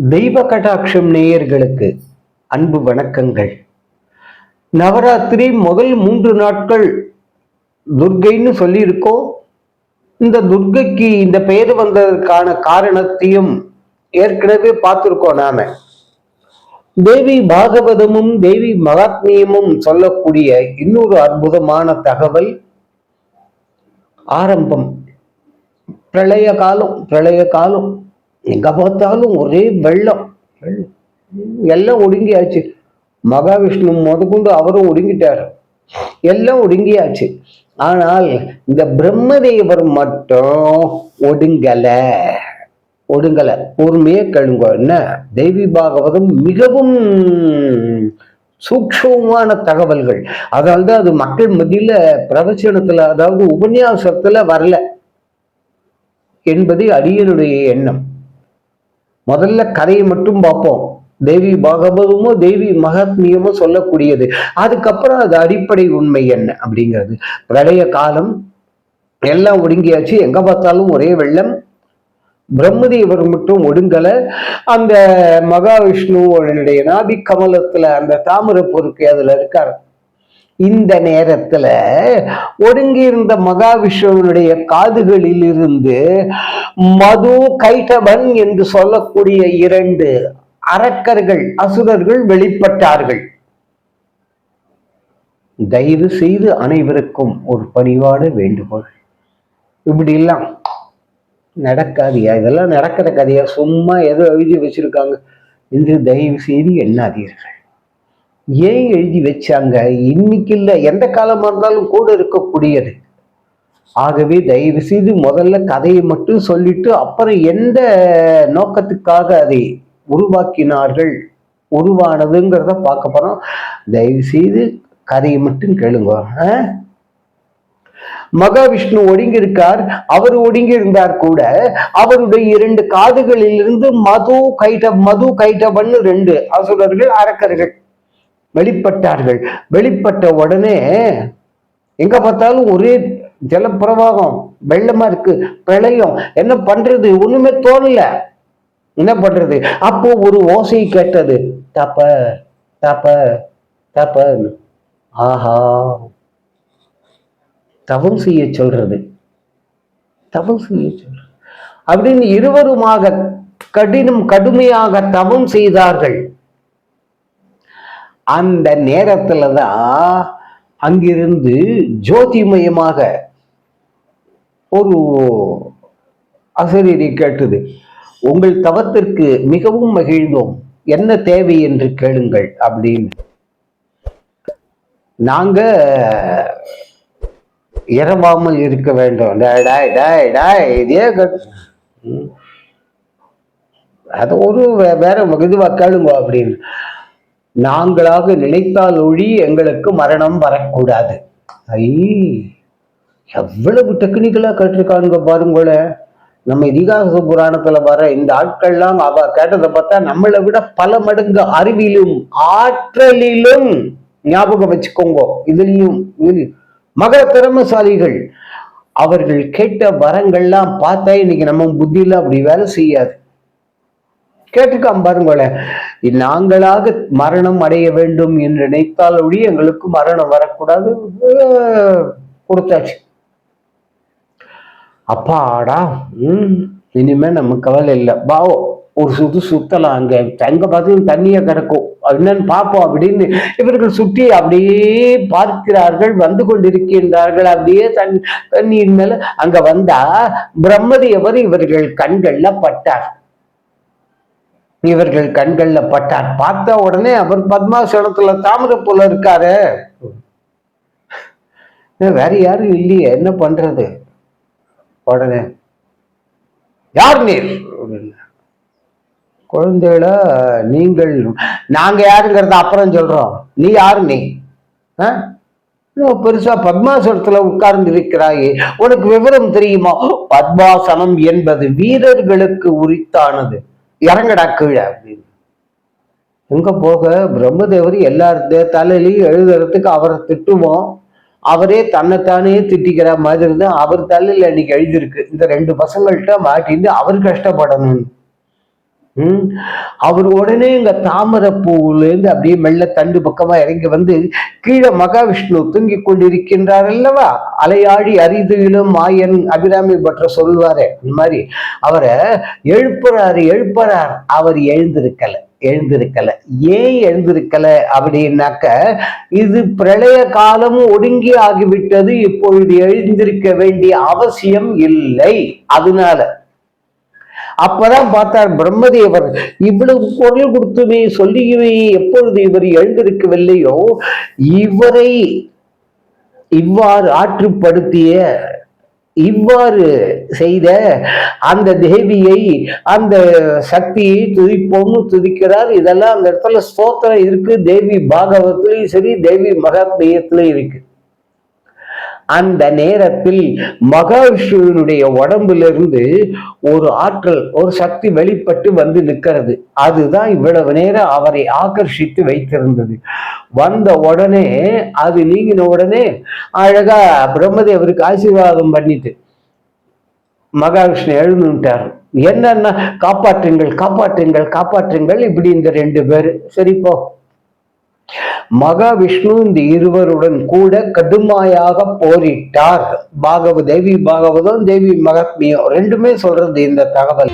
தெய்வ கடாட்சம் நேயர்களுக்கு அன்பு வணக்கங்கள். நவராத்திரி முதல் மூன்று நாட்கள் துர்க்கைன்னு சொல்லியிருக்கோம். இந்த துர்க்கைக்கு இந்த பெயர் வந்ததற்கான காரணத்தையும் ஏற்கனவே பார்த்துருக்கோம் நாம. தேவி பாகவதமும் தேவி மகாத்மியமும் சொல்லக்கூடிய இன்னொரு அற்புதமான தகவல் ஆரம்பம். பிரளய காலம் பிரளய காலம். எங்க பார்த்தாலும் ஒரே வெள்ளம். வெள்ளம். எல்லாம் ஒடுங்கியாச்சு. மகாவிஷ்ணு முதற்கொண்டு அவரும் ஒடுங்கிட்டாரு. எல்லாம் ஒடுங்கியாச்சு. ஆனால் இந்த பிரம்மதேவர் மட்டும் ஒடுங்கல. ஒடுங்கலை. பொறுமையே கேளுங்க. என்ன? தேவி பாகவதம் மிகவும் சூக்ஷமான தகவல்கள். அதாவது அது மக்கள் மத்தியில பிரவச்சனத்துல அதாவது உபன்யாசத்துல வரல என்பது அடியனுடைய எண்ணம். முதல்ல கதையை மட்டும் பார்ப்போம். தேவி பாகவதமோ தேவி மகாத்மியமோ சொல்லக்கூடியது. அதுக்கப்புறம் அது அடிப்படை உண்மை என்ன அப்படிங்கிறது. பிரளய காலம் எல்லாம் ஒடுங்கியாச்சு. எங்க பார்த்தாலும் ஒரே வெள்ளம். பிரம்மதேவர் மட்டும் ஒடுங்கல. அந்த மகாவிஷ்ணுவோடைய நாபி கமலத்துல அந்த தாமிர பொறுக்கை அதுல இருக்கார். இந்த நேரத்துல ஒடுங்கியிருந்த மகாவிஷ்ணுவனுடைய காதுகளில் இருந்து மது கைட்டவன் என்று சொல்லக்கூடிய இரண்டு அரக்கர்கள் அசுரர்கள் வெளிப்பட்டார்கள். தயவு செய்து அனைவருக்கும் ஒரு பணிவான வேண்டுகோள். இப்படி எல்லாம் நடக்காதியா? இதெல்லாம் நடக்கிற கதையா? சும்மா ஏதோ எழுதி வச்சிருக்காங்க. என்று தயவு செய்து எண்ணாதீர்கள். ஏன் எழுதி வச்சாங்க? இன்னைக்கு இல்லை. எந்த காலமாக இருந்தாலும் கூட இருக்கக்கூடியது. ஆகவே தயவு செய்து முதல்ல கதையை மட்டும் சொல்லிட்டு அப்புறம் எந்த நோக்கத்துக்காக அதை உருவாக்கினார்கள்? உருவானதுங்கிறத பார்க்க போறோம். தயவு செய்து கதையை மட்டும் கேளுங்க. ஆ? மகாவிஷ்ணு ஒடுங்கியிருக்கார். அவர் ஒடுங்கி இருந்தார் கூட. அவருடைய இரண்டு காதுகளில் இருந்து மது கைட்ட மது கைட்டவன்னு ரெண்டு அசுரர்கள் அரக்கர்கள். வெளிப்பட்டார்கள். வெளிப்பட்ட உடனே எங்க பார்த்தாலும் ஒரே ஜலப்பிரவாகம் வெள்ளமா இருக்கு பிரளயம். என்ன பண்றது? ஒண்ணுமே தோணல. என்ன பண்றது? அப்போ ஒரு ஓசை கேட்டது. தப்ப தப்ப தப்பன்னு ஆஹா. தவம் செய்ய சொல்றது. தவம் செய்ய சொல்றது. அப்படின்னு இருவருமாக கடினம் கடுமையாக தவம் செய்தார்கள். அந்த நேரத்துல தான் அங்கிருந்து ஜோதிமயமாக ஒரு அசரீரி கேட்டது. உங்கள் தவத்திற்கு மிகவும் மகிழ்ந்தோம். என்ன தேவை என்று கேளுங்கள் அப்படின்னு. நாங்க இரவாமல் இருக்க வேண்டும். டேய், இதே அது ஒரு வேற இதுவா கேளுங்க அப்படின்னு. நாங்களாக நினைத்தால் ஒழி எங்களுக்கு மரணம் வரக்கூடாது. ஐ எவ்வளவு டெக்னிக்கலா கேட்டிருக்கானுங்க பாருங்களேன் நம்ம இதிகாச புராணத்துல வர இந்த ஆட்கள்லாம் அவ கேட்டதை பார்த்தா நம்மளை விட பல மடங்கு அறிவிலும் ஆற்றலிலும் ஞாபகம் வச்சுக்கோங்க. இதுலயும் மக திறமசாலிகள் அவர்கள் கேட்ட வரங்கள்லாம் பார்த்தா இன்னைக்கு நம்ம புத்தியில அப்படி வேலை செய்யாது. கேட்டுக்காம பாருங்களேன் நாங்களாக மரணம் அடைய வேண்டும் என்று நினைத்தால் ஒழிய எங்களுக்கு மரணம் வரக்கூடாது. கொடுத்தாச்சு. அப்பாடா உம் இனிமே நம்ம கவலை இல்லை. பாவோ ஒரு சுத்து சுத்தலாம் அங்க. எங்க பார்த்து தண்ணியை கிடக்கும். என்னன்னு பார்ப்போம் அப்படின்னு இவர்கள் சுற்றி அப்படியே பார்க்கிறார்கள் வந்து கொண்டிருக்கின்றார்கள். அப்படியே தன் தண்ணியின் மேல அங்க வந்தா பிரம்மதேவர் இவர்கள் கண்கள்ல பட்டார். இவர்கள் கண்கள்ல பட்டார். பார்த்த உடனே அவர் பத்மாசனத்துல தாமிர போல இருக்காரு. வேற யாரும் இல்லையே என்ன பண்றது? உடனே யார் நீர்? குழந்தைகள நீங்கள் நாங்க யாருங்கிறத அப்புறம் சொல்றோம். நீ யாரு நீ? பெருசா பத்மாசனத்துல உட்கார்ந்து இருக்கிறாயே உனக்கு விவரம் தெரியுமா? பத்மாசனம் என்பது வீரர்களுக்கு உரித்தானது. இறங்கடா கீழே அப்படின்னு. எங்க போக? பிரம்மதேவர் எல்லார் தே- தலையிலையும் எழுதுறதுக்கு அவரை திட்டுவோம். அவரே தன்னைத்தானே திட்டிக்கிற மாதிரி தான் அவர் தலையில் அன்னைக்கு எழுதியிருக்கு. இந்த ரெண்டு பசங்கள்கிட்ட மாட்டின்னு அவர் கஷ்டப்படணும் அவர் உடனே இங்க தாமரப்பூவிலேருந்து அப்படியே மெல்ல தண்டு பக்கமா இறங்கி வந்து கீழே மகாவிஷ்ணு தூங்கிக் கொண்டிருக்கின்றார் அல்லவா? அலையாடி அரிதுயிலும் மாயன் அபிராமி பற்ற சொல்வாரு. இந்த மாதிரி அவரை எழுப்புறாரு எழுப்புறார். அவர் எழுந்திருக்கல எழுந்திருக்கல. ஏன் எழுந்திருக்கல அப்படின்னாக்க இது பிரளய காலம் ஒடுங்கி ஆகிவிட்டது. இப்பொழுது எழுந்திருக்க வேண்டிய அவசியம் இல்லை. அதனால அப்பதான் பார்த்தார் பிரம்மதேவர் இவ்வளவு குரல் கொடுத்துமே சொல்லியுமே எப்பொழுது இவர் எழுந்திருக்கவில்லையோ இவரை இவ்வாறு ஆற்றுப்படுத்திய இவ்வாறு செய்த அந்த தேவியை அந்த சக்தியை துதிப்போம்னு துதிக்கிறார். இதெல்லாம் அந்த இடத்துல ஸ்தோத்திரம் இருக்கு. தேவி பாகவத்திலையும் சரி தேவி மகாத்மியத்திலையும் இருக்கு. அந்த நேரத்தில் மகாவிஷ்ணுவினுடைய உடம்பிலிருந்து ஒரு ஆற்றல் ஒரு சக்தி வெளிப்பட்டு வந்து நிற்கிறது. அதுதான் இவ்வளவு நேரம் அவரை ஆகர்ஷித்து வைத்திருந்தது. வந்த உடனே அது நீங்கின உடனே அழகா பிரம்மதேவருக்கு ஆசீர்வாதம் பண்ணிட்டு மகாவிஷ்ணு எழுந்துட்டார். என்னன்னா காப்பாற்றுங்கள் காப்பாற்றுங்கள் காப்பாற்றுங்கள் இப்படி இந்த ரெண்டு பேர். சரிப்போ மகாவிஷ்ணு இந்த இருவருடன் கூட கடுமையாக போரிட்டார். பாகவ தேவி பாகவதம் தேவி மகாத்மியம் ரெண்டுமே சொல்றது இந்த தகவல்.